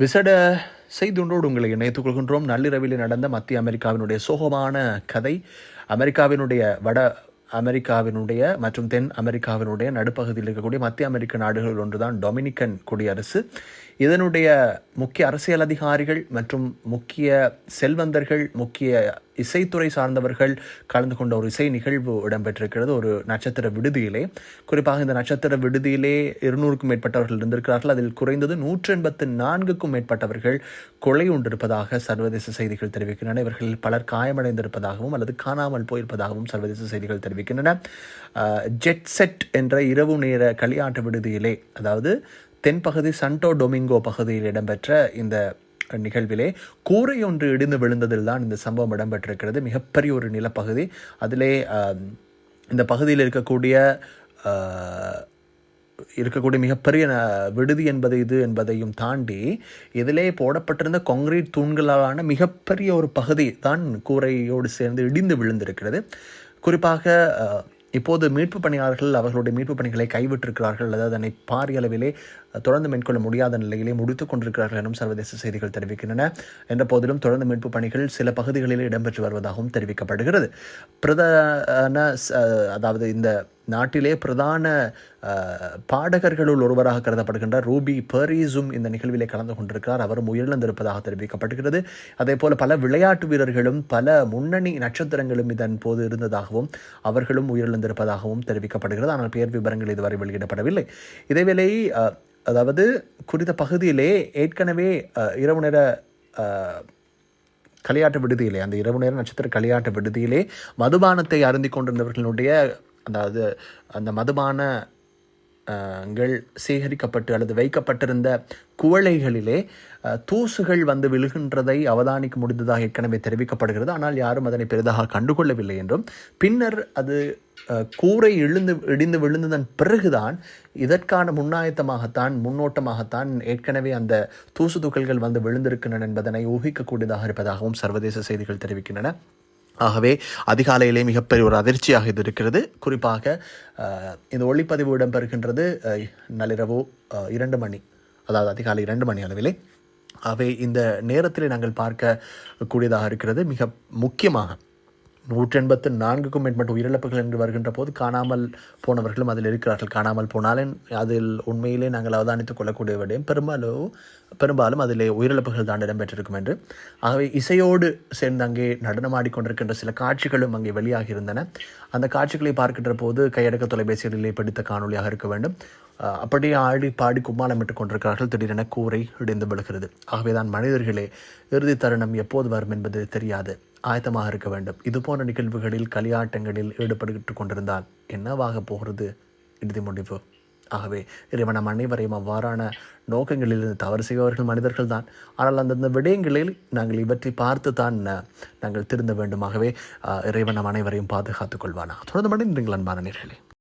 விசட செய்துண்டோடு உங்களை இணைத்துக் கொள்கின்றோம். நள்ளிரவில் நடந்த மத்திய அமெரிக்காவினுடைய சோகமான கதை அமெரிக்காவினுடைய வட அமெரிக்காவினுடைய மற்றும் தென் அமெரிக்காவினுடைய நடுப்பகுதியில் இருக்கக்கூடிய மத்திய அமெரிக்க நாடுகள் ஒன்றுதான் டொமினிக்கன் குடியரசு. இதனுடைய முக்கிய அரசியல் அதிகாரிகள் மற்றும் முக்கிய செல்வந்தர்கள் முக்கிய இசைத்துறை சார்ந்தவர்கள் கலந்து கொண்ட ஒரு இசை நிகழ்வு இடம்பெற்றிருக்கிறது ஒரு நட்சத்திர விடுதியிலே. குறிப்பாக இந்த நட்சத்திர விடுதியிலே இருநூறுக்கும் மேற்பட்டவர்கள் இருந்திருக்கிறார்கள். அதில் குறைந்தது நூற்றி எண்பத்து நான்குக்கும் மேற்பட்டவர்கள் கொலை உண்டிருப்பதாக சர்வதேச செய்திகள் தெரிவிக்கின்றன. இவர்கள் பலர் காயமடைந்திருப்பதாகவும் அல்லது காணாமல் போயிருப்பதாகவும் சர்வதேச செய்திகள் தெரிவிக்கின்றன. ஜெட் செட் என்ற இரவு நேர களியாட்ட விடுதியிலே அதாவது தென்பகுதி சண்டோ டொமிங்கோ பகுதியில் இடம்பெற்ற இந்த நிகழ்விலே கூரை ஒன்று இடிந்து விழுந்ததில் தான் இந்த சம்பவம் இடம்பெற்றிருக்கிறது. மிகப்பெரிய ஒரு நிலப்பகுதி. அதிலே இந்த பகுதியில் இருக்கக்கூடிய இருக்கக்கூடிய மிகப்பெரிய விடுதி என்பது இது என்பதையும் தாண்டி இதிலே போடப்பட்டிருந்த காங்கிரீட் தூண்களாலான மிகப்பெரிய ஒரு பகுதி தான் கூரையோடு சேர்ந்து இடிந்து விழுந்திருக்கிறது. குறிப்பாக இப்போது மீட்பு பணியாளர்கள் அவர்களுடைய மீட்பு பணிகளை கைவிட்டிருக்கிறார்கள். அல்லது அதனை பாரிய அளவிலே தொடர்ந்து மேற்கொள்ள முடியாத நிலையிலே முடித்துக் கொண்டிருக்கிறார்கள் எனும் சர்வதேச செய்திகள் தெரிவிக்கின்றன. என்ற போதிலும் தொடர்ந்து மீட்பு பணிகள் சில பகுதிகளில் இடம்பெற்று வருவதாகவும் தெரிவிக்கப்படுகிறது. பிரதான அதாவது இந்த நாட்டிலே பிரதான பாடகர்களுள் ஒருவராக கருதப்படுகின்ற ரூபி பெரிஸும் இந்த நிகழ்விலே கலந்து கொண்டிருக்கிறார். அவரும் உயிரிழந்திருப்பதாக தெரிவிக்கப்படுகிறது அதே போல பல விளையாட்டு வீரர்களும் பல முன்னணி நட்சத்திரங்களும் இதன் போது இருந்ததாகவும் அவர்களும் உயிரிழந்திருப்பதாகவும் தெரிவிக்கப்படுகிறது. ஆனால் பெயர் விவரங்கள் இதுவரை வெளியிடப்படவில்லை. இதேவேளை அதாவது குறித்த பகுதியிலே ஏற்கனவே இரவு நேர களியாட்ட விடுதியிலே அந்த இரவு நேர நட்சத்திர களியாட்ட விடுதியிலே மதுபானத்தை அருந்திக் கொண்டிருந்தவர்களுடைய அதாவது அந்த மதுபான ங்கள் சேகரிக்கப்பட்டு அல்லது வைக்கப்பட்டிருந்த குவளைகளிலே தூசுகள் வந்து விழுகின்றதை அவதானிக்க முடிந்ததாக ஏற்கனவே தெரிவிக்கப்படுகிறது. ஆனால் யாரும் அதனை பெரிதாக கண்டுகொள்ளவில்லை என்றும். பின்னர் அது கூரை இழுந்து இடிந்து விழுந்ததன் பிறகுதான் இதற்கான முன்னாயத்தமாகத்தான் முன்னோட்டமாகத்தான் ஏற்கனவே அந்த தூசு துகள்கள் வந்து விழுந்திருக்கின்றன என்பதனை ஊகிக்கக்கூடியதாக இருப்பதாகவும் சர்வதேச செய்திகள் தெரிவிக்கின்றன. ஆகவே அதிகாலையிலே மிகப்பெரிய ஒரு அதிர்ச்சியாக இது இருக்கிறது. குறிப்பாக இந்த ஒளிப்பதிவு இடம்பெறுகின்றது நள்ளிரவு இரண்டு மணி அதாவது அதிகாலை இரண்டு மணி அளவிலே. அவை இந்த நேரத்தில் நாங்கள் பார்க்க கூடியதாக இருக்கிறது. மிக முக்கியமாக நூற்றி எண்பத்து நான்குக்கும் மேற்பட்ட உயிரிழப்புகள் என்று வருகின்ற போது காணாமல் போனவர்களும் அதில் இருக்கிறார்கள். காணாமல் போனாலும் அதில் உண்மையிலே நாங்கள் அவதானித்துக் கொள்ளக்கூடிய விடயம் பெரும்பாலும் பெரும்பாலும் அதிலே உயிரிழப்புகள் தான் இடம்பெற்றிருக்கும் என்று. ஆகவே இசையோடு சேர்ந்து அங்கே நடனமாடிக்கொண்டிருக்கின்ற சில காட்சிகளும் அங்கே வெளியாகி இருந்தன அந்த காட்சிகளை பார்க்கின்ற போது கையடக்க தொலைபேசிகளிலே பிடித்த காணொளியாக இருக்க வேண்டும். அப்படியே ஆடி பாடி கும்மாளமிட்டுக் கொண்டிருக்கிறார்கள். திடீரென கூரை இடிந்து விழுகிறது. ஆகவேதான் மனிதர்களே இறுதி தருணம் எப்போது வரும் என்பது தெரியாது. ஆயத்தமாக இருக்க வேண்டும். இது போன்ற நிகழ்வுகளில் களியாட்டங்களில் ஈடுபட்டு கொண்டிருந்தால் என்னவாக போகிறது? இறுதி முடிவு. ஆகவே இறைவன் நம் அனைவரையும் அவ்வாறான நோக்கங்களிலிருந்து தவறு செய்பவர்கள் மனிதர்கள் தான் ஆனால் அந்தந்த விடயங்களில் நாங்கள் இவற்றை பார்த்து தான் நாங்கள் திருந்த வேண்டுமாகவே இறைவன இறைவன் நம் அனைவரையும் பாதுகாத்துக் கொள்வானா தொடர்ந்து மனிதர்கள் அன்பான நேர்களே.